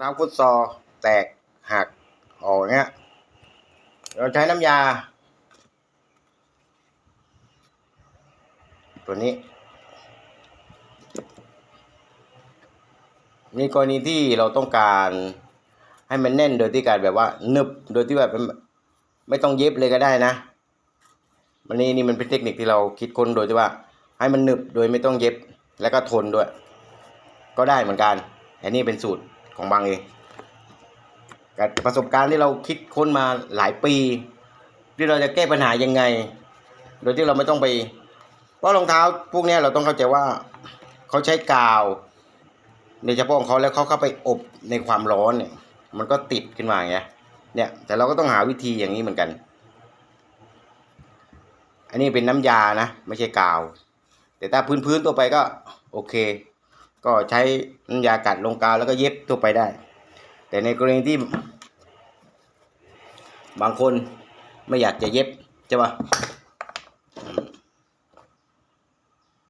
น้ำฟุตซอลแตกหักออกเงี้ย เราใช้น้ำยา ตัวนี้ มีกรณีที่เราต้องการให้มันแน่นโดยที่การแบบว่านึบโดยที่แบบไม่ต้องเย็บเลยก็ได้นะมันนี่นี่มันเป็นเทคนิคที่เราคิดค้นโดยที่ว่า ให้มันหนึบโดยไม่ต้องเย็บแล้วก็ทนด้วย ก็ได้เหมือนกันอันนี้เป็นสูตร ของบางเองกับประสบการณ์ที่เราคิดค้นมาหลายปี ที่เราจะแก้ปัญหายังไง โดยที่เราไม่ต้องไป เพราะรองเท้าพวกนี้เราต้องเข้าใจว่าเขาใช้กาว ในเฉพาะของเขาแล้วเขาเข้าไปอบในความร้อนเนี่ย มันก็ติดขึ้นมาอย่างเงี้ยเนี่ย แต่เราก็ต้องหาวิธีอย่างนี้เหมือนกัน อันนี้เป็นน้ำยานะ ไม่ใช่กาว แต่ถ้าพื้นๆตัวไปก็โอเค ก็ใช้น้ำยากัดลงกาวแล้วก็เย็บทั่วไปได้ แต่ในกรณีที่ บางคนไม่อยากจะเย็บใช่ปะ